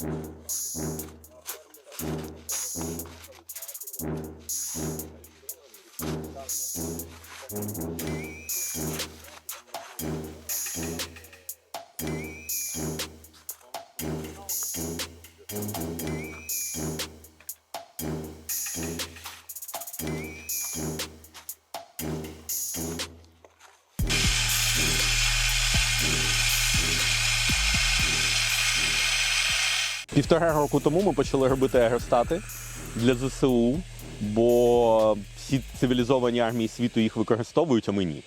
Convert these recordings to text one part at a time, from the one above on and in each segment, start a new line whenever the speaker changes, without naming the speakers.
Thank you. Півтора року тому ми почали робити аеростати для ЗСУ, бо всі цивілізовані армії світу їх використовують, а ми ні.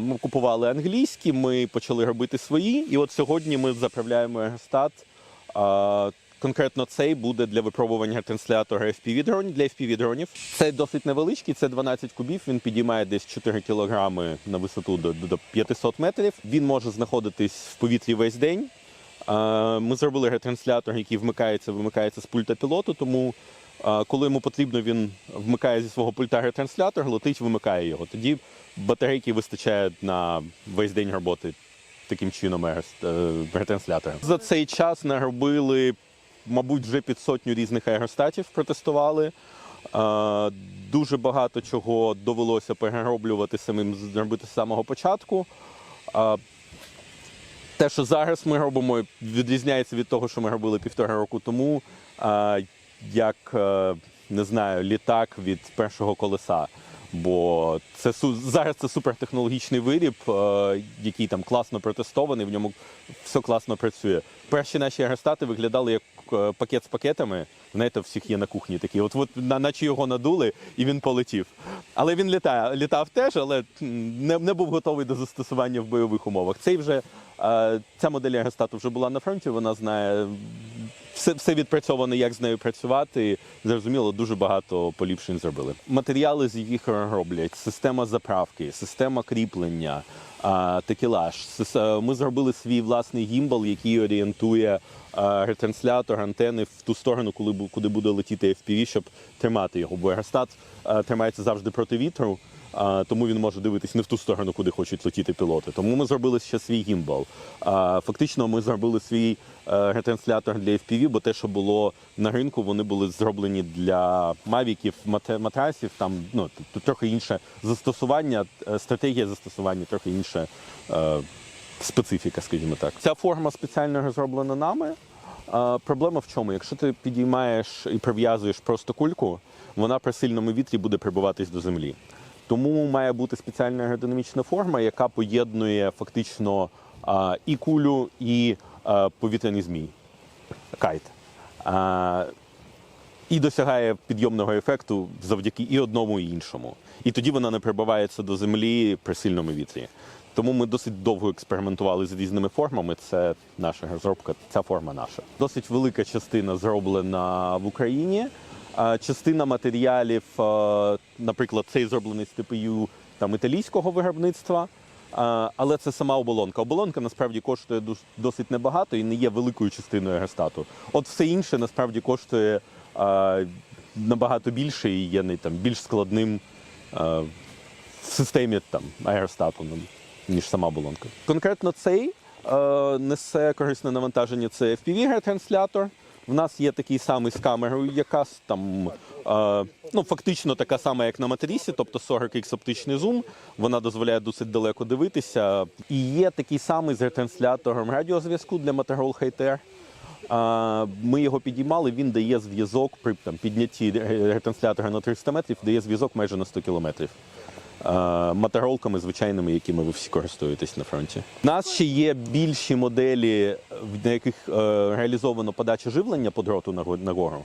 Ми купували англійські, ми почали робити свої, і от сьогодні ми заправляємо аеростат. Конкретно цей буде для випробування транслятора FPV дронів для FPV дронів. Це досить невеличкий, це 12 кубів. Він підіймає десь 4 кілограми на висоту до, до 500 метрів. Він може знаходитись в повітрі весь день. Е, Ми зробили ретранслятор, який вмикається, вимикається з пульта пілоту. Тому е, коли йому потрібно, він вмикає зі свого пульта ретранслятор, летить, вимикає його. Тоді батарейки вистачає на весь день роботи таким чином е, ретранслятора. За цей час наробили, мабуть, вже під сотню різних аеростатів протестували. Е, Дуже багато чого довелося перероблювати самим зробити з самого початку. Те, що зараз ми робимо, відрізняється від того, що ми робили півтора року тому, як е, не знаю, літак від першого колеса. Бо це зараз це супертехнологічний виріб, е, який там класно протестований, в ньому все класно працює. Перші наші аеростати виглядали як е, пакет з пакетами. Знаєте, всіх є на кухні такі. От, от на- наче його надули, і він полетів. Але він літає, літав теж, але не, не був готовий до застосування в бойових умовах. Цей вже ця модель аеростату вже була на фронті. Вона знає все, все відпрацьовано, як з нею працювати. Зрозуміло, дуже багато поліпшень зробили. Матеріали, з яких роблять, система заправки, система кріплення, е, Ми зробили свій власний гімбал, який орієнтує ретранслятор, антени в ту сторону, коли куди буде летіти FPV, щоб тримати його. Бо аеростат е, тримається завжди проти вітру. Тому він може дивитись не в ту сторону, куди хочуть летіти пілоти. Тому ми зробили ще свій гімбал. Фактично, ми зробили свій е, ретранслятор для FPV, бо те, що було на ринку, вони були зроблені для мавіків, матрасів. Там ну трохи інше застосування, е, стратегія застосування, трохи інша е, специфіка, скажімо так. Ця форма спеціально розроблена нами. Проблема в чому? Якщо ти підіймаєш і прив'язуєш просто кульку, вона при сильному вітрі буде прибиватись до землі. Тому має бути спеціальна аеродинамічна форма, яка поєднує фактично і кулю, і повітряний змій. Кайт. І досягає підйомного ефекту завдяки і одному, і іншому. І тоді вона не прибивається до землі при сильному вітрі. Тому ми досить довго експериментували з різними формами. Це наша розробка, ця форма наша. Досить велика частина зроблена в Україні. Частина матеріалів, наприклад, цей зроблений з ТПЮ там італійського виробництва. Але це сама оболонка. Оболонка насправді коштує досить небагато і не є великою частиною аеростату. От все інше насправді коштує набагато більше і є не там більш складним в системі там аеростату, ну, ніж сама оболонка. Конкретно цей несе корисне навантаження. Це FPV-ретранслятор. В нас є такий самий з камерою, яка там е, ну, фактично така сама, як на матерісі, тобто 40x оптичний зум. Вона дозволяє досить далеко дивитися. І є такий самий з ретранслятором радіозв'язку для Motorola Hi-Ter. Ми його підіймали, він дає зв'язок при там, піднятті ретранслятора на 300 метрів, дає зв'язок майже на 100 кілометрів. А, Моторолками звичайними, якими ви всі користуєтесь на фронті. У нас ще є більші моделі, на яких е, реалізовано подача живлення по дроту на го- нагору.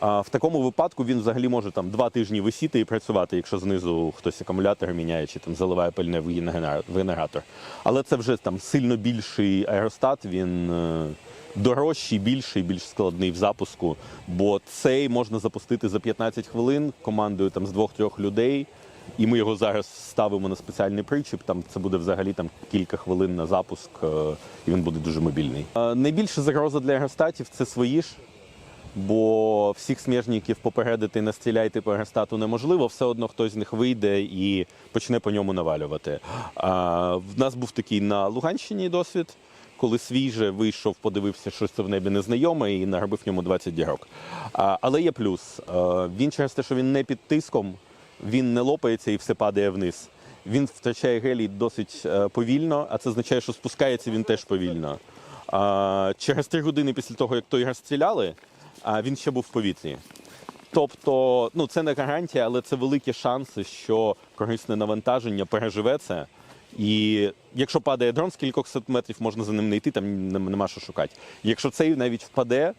А в такому випадку він взагалі може там два тижні висіти і працювати, якщо знизу хтось акумулятори міняє чи там заливає пальне в генератор. Але це вже там сильно більший аеростат, він е, дорожчий, більший, більш складний в запуску. Бо цей можна запустити за 15 хвилин командою там з двох-трьох людей. І ми його зараз ставимо на спеціальний причіп. Там це буде взагалі там кілька хвилин на запуск, е, і він буде дуже мобільний. Е, Найбільша загроза для аеростатів це свої ж бо всіх сміжників попередити не стріляйте по аеростату неможливо, все одно хтось з них вийде і почне по ньому навалювати. А, в нас був такий на Луганщині досвід, коли свіже вийшов, подивився, що це в небі незнайоме, і наробив ньому 20 дірок. Але є плюс. Е, він через те, що він не під тиском, він не лопається і все падає вниз. Він втрачає гелій досить е, повільно, а це означає, що спускається він теж повільно. Через три години після того, як той розстріляли, а, він ще був в повітрі. Тобто, ну це не гарантія, але це великі шанси, що корисне навантаження переживе це. І якщо падає дрон з кількох сот можна за ним не йти, там нема що шукати. Якщо цей навіть впаде,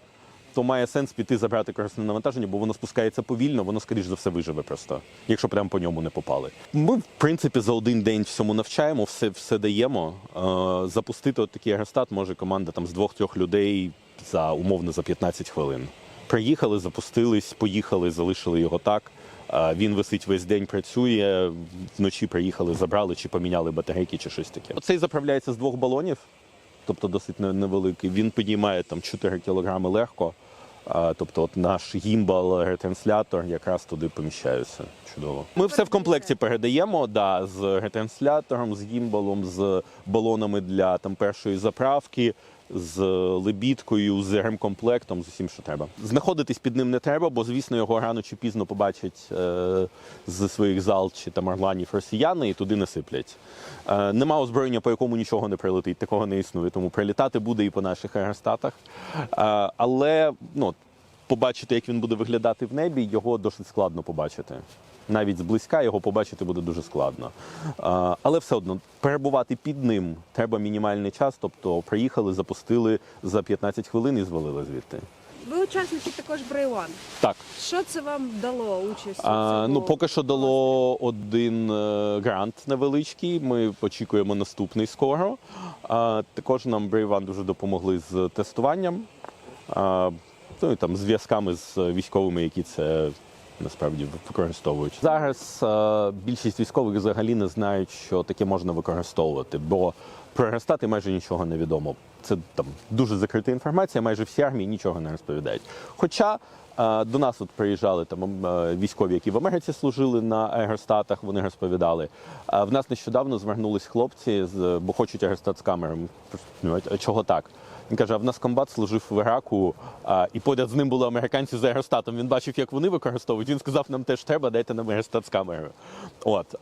то має сенс піти забрати корисне навантаження, бо воно спускається повільно, воно, скоріш за все, виживе просто, якщо прямо по ньому не попали. Ми, в принципі, за один день всьому навчаємо, все, все даємо. Е, запустити от такий аеростат може команда там з двох-трьох людей за умовно за 15 хвилин. Приїхали, запустились, поїхали, залишили його так. Він висить весь день, працює. Вночі приїхали, забрали чи поміняли батарейки, чи щось таке. Цей заправляється з двох балонів, тобто досить невеликий. Він підіймає там 4 кілограми легко. А, Тобто, от наш гімбал, ретранслятор якраз туди поміщаються. Чудово. Ми все в комплекті передаємо, да, з ретранслятором, з гімбалом, з балонами для там першої заправки, з лебідкою, з ремкомплектом, з усім, що треба. Знаходитись під ним не треба, бо звісно його рано чи пізно побачать е, з своїх зал чи там орланів росіяни і туди насиплять. Е, нема озброєння, по якому нічого не прилетить, такого не існує. Тому прилітати буде і по наших аеростатах. Е, але ну, побачити, як він буде виглядати в небі, його досить складно побачити. Навіть зблизька його побачити буде дуже складно. Але все одно перебувати під ним треба мінімальний час. Тобто приїхали, запустили за 15 хвилин і звалили звідти.
Ви учасники також Брейван.
Так,
Що це вам дало участь?
а, ну поки що дало один е, грант невеличкий. Ми очікуємо наступний скоро. А, також нам One дуже допомогли з тестуванням. А, ну і там зв'язками з військовими, які це насправді використовують. Зараз е, більшість військових взагалі не знають, що таке можна використовувати, бо про аеростати майже нічого не відомо. Це там дуже закрита інформація, майже всі армії нічого не розповідають. Хоча до нас от приїжджали там е, військові, які в Америці служили на аеростатах, вони розповідали. В нас нещодавно звернулись хлопці, бо хочуть аеростат з камерами. Чого так? Він каже: а в нас комбат служив в Іраку, і поряд з ним були американці з аеростатом. Він бачив, як вони використовують. Він сказав, нам теж треба, дайте нам аеростат з камерою. От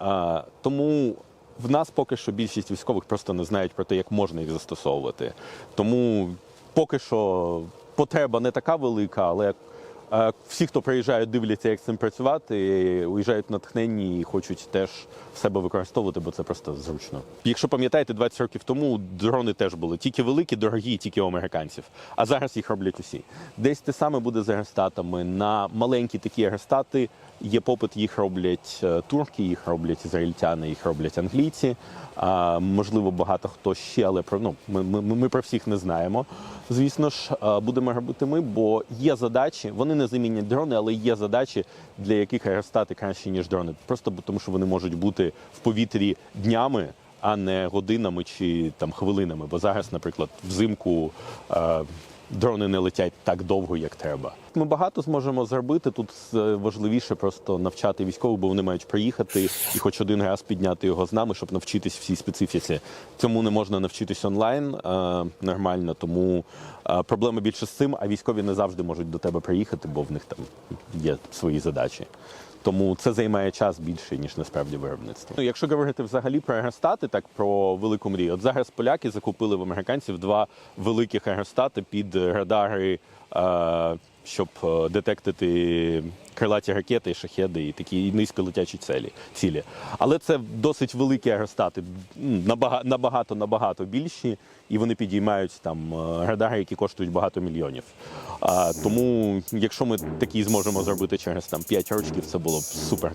тому в нас поки що більшість військових просто не знають про те, як можна їх застосовувати. Тому поки що потреба не така велика, але всі, хто приїжджають, дивляться, як з цим працювати, уїжджають натхненні і хочуть теж в себе використовувати, бо це просто зручно. Якщо пам'ятаєте, 20 років тому дрони теж були тільки великі, дорогі, тільки у американців. А зараз їх роблять усі. Десь те саме буде з аеростатами. На маленькі такі аеростати є попит, їх роблять е, турки, їх роблять ізраїльтяни, їх роблять англійці. А, можливо, багато хто ще, але про ну ми, ми, ми про всіх не знаємо. Звісно ж, будемо робити ми, бо є задачі. Вони не замінять дрони, але є задачі, для яких аеростати краще ніж дрони. Просто тому, що вони можуть бути в повітрі днями. А не годинами чи там хвилинами. Бо зараз, наприклад, взимку е, дрони не летять так довго, як треба. Ми багато зможемо зробити. Тут е, важливіше просто навчати військових, бо вони мають приїхати і хоч один раз підняти його з нами, щоб навчитись всій специфіці. Цьому не можна навчитись онлайн е, нормально, тому е, проблема більше з цим, а військові не завжди можуть до тебе приїхати, бо в них там є свої задачі. Тому це займає час більше, ніж насправді виробництво. Ну, якщо говорити взагалі про аеростати, так про велику мрію. От зараз поляки закупили в американців два великих аеростати під радари, е, щоб е, детектити крилаті ракети, шахеди і такі низьколетячі цілі. цілі. Але це досить великі аеростати, м, набагато набагато більші, і вони підіймають там е, радари, які коштують багато мільйонів. А, тому, якщо ми такі зможемо зробити через там 5 років, це було б супер.